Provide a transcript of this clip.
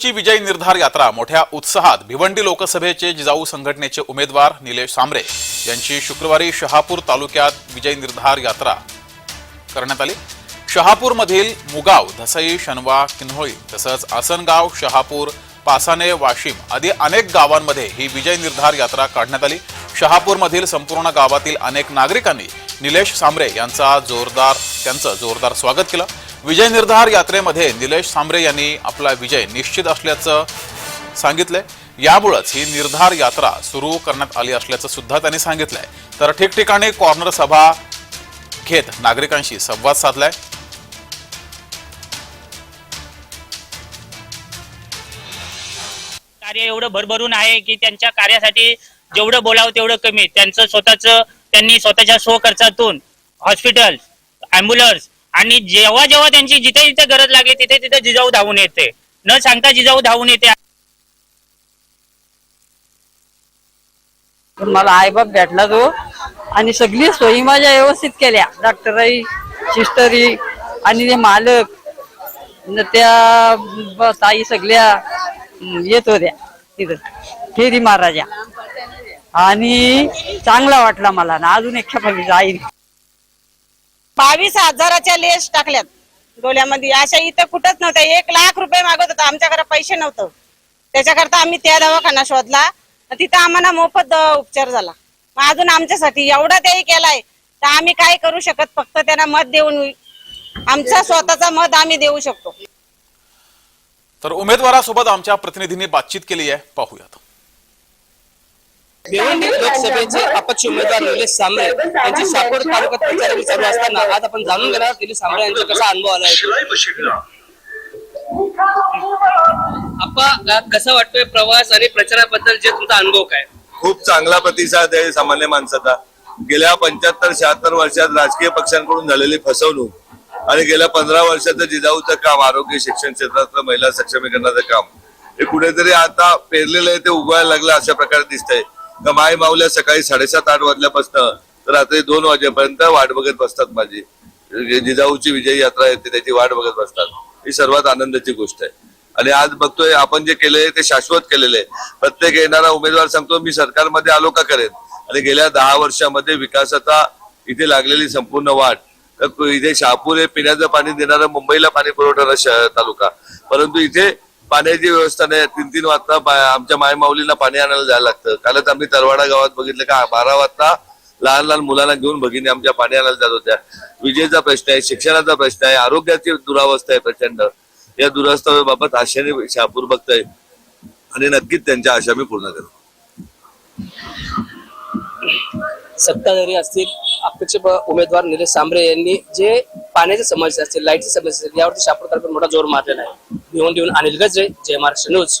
ची विजय निर्धार यात्रा मोठ्या उत्साहात भिवंडी लोकसभेचे जिजाऊ संघटनेचे उमेदवार निलेश सांबरे यांची शुक्रवारी शहापूर तालुक्यात विजय निर्धार यात्रा करण्यात आली. शहापूरमधील मुगाव धसई शनवा किन्होळी तसंच आसनगाव शहापूर पासाने वाशिम आदी अनेक गावांमध्ये ही विजय निर्धार यात्रा काढण्यात आली. शहापूरमधील संपूर्ण गावातील अनेक नागरिकांनी निलेश सांबरे यांचा जोरदार त्यांचं जोरदार स्वागत केलं. विजय निर्धार यात्रेमध्ये निलेश सांबरे यांनी आपला विजय निश्चित असल्याचं सांगितलंय. यामुळंच ही निर्धार यात्रा सुरू करण्यात आली असल्याचं सुद्धा त्यांनी सांगितलंय. तर ठिकठिकाणी कॉर्नर सभा घेत नागरिकांशी संवाद साधलाय. कार्य एवढं भरभरून आहे की त्यांच्या कार्यासाठी जेवढं बोलावं तेवढं कमी त्यांचं स्वतःचं त्यांनी स्वतःच्या स्वखर्चातून हॉस्पिटल अँब्युलन्स आणि जेव्हा जेव्हा त्यांची जिथे जिथे गरज लागली तिथे तिथे जिजाऊ धावून येते. न सांगता जिजाऊ धावून येते. पण मला आईबाप भेटला तो. आणि सगळी सोयी माझ्या व्यवस्थित केल्या. डॉक्टरही सिस्टरी आणि ते मालक न त्या ताई सगळ्या येत होत्या तिथं. फेरी महाराजा आणि चांगला वाटला मला ना. अजून एक खेपा जाईल बावीस हजाराच्या लेस टाकल्यात डोळ्यामध्ये. अशा इथं कुठंच नव्हत्या. एक लाख रुपये मागत होता. आमच्याकडे पैसे नव्हतं. त्याच्याकरता आम्ही त्या दवाखाना शोधला. तिथं आम्हाला मोफत दवा उपचार झाला. मग अजून आमच्यासाठी एवढा त्याही केलाय. तर आम्ही काय करू शकत? फक्त त्यांना मत देऊन आमचा स्वतःचा मत आम्ही देऊ शकतो. तर उमेदवारासोबत आमच्या प्रतिनिधींनी बातचीत केली आहे. पाहूयात. भिवंडी लोकसभेचे अपक्ष उमेदवार निलेश सांबरे यांची साकोर तालुक्यात प्रचार चालू असताना आज आपण जाणून घेणार निलेश सांबरे यांचा कसा अनुभव आला? आहे कसं वाटतोय प्रवास आणि प्रचाराबद्दल जे तुमचा अनुभव काय? खूप चांगला प्रतिसाद आहे सामान्य माणसाचा. गेल्या पंच्याहत्तर शहात्तर वर्षात राजकीय पक्षांकडून झालेली फसवणूक आणि गेल्या पंधरा वर्षाचं जिजाऊचं काम आरोग्य शिक्षण क्षेत्रातलं महिला सक्षमीकरणाचं काम हे कुठेतरी आता पेरलेलं आहे ते उगवायला लागलं अशा प्रकारे दिसतंय. का माय माऊल्या सकाळी साडेसात आठ वाजल्यापासून तर रात्री दोन वाजेपर्यंत वाट बघत बसतात माझी. जिजाऊची विजयी यात्रा येते त्याची वाट बघत बसतात. ही सर्वात आनंदाची गोष्ट आहे. आणि आज बघतोय आपण जे केले ते शाश्वत केलेलं आहे. प्रत्येक येणारा उमेदवार सांगतो मी सरकारमध्ये आलो का करेन? आणि गेल्या दहा वर्षामध्ये विकासाचा इथे लागलेली संपूर्ण वाट. तर इथे शहापूर हे पिण्याचं पाणी देणारं मुंबईला पाणी पुरवणारा शहर तालुका. परंतु इथे पाण्याची व्यवस्था नाही. तीन तीन वाजता आमच्या मायमाऊलींना पाणी आणायला जायला लागतं. कालच आम्ही तरवाडा गावात बघितलं का बारा वाजता लहान लहान मुलांना घेऊन भगिनी आमच्या पाणी आणायला जात होत्या. विजेचा प्रश्न आहे शिक्षणाचा प्रश्न आहे आरोग्याची दुरावस्था आहे प्रचंड. या दुरावस्थेबाबत आशाने शहापूर बघताय. आणि नक्कीच त्यांच्या आशा मी पूर्ण करू सत्ताधारी असतील अपेक्ष उमेदवार निलेश सांबरे यांनी जे पाण्याची समस्या असतील लाईटची समस्या असतील यावरती शापूर तालुक्यात मोठा जोर मारलेला आहे. भिवून देऊन अनिल गजरे जय महाराष्ट्र न्यूज.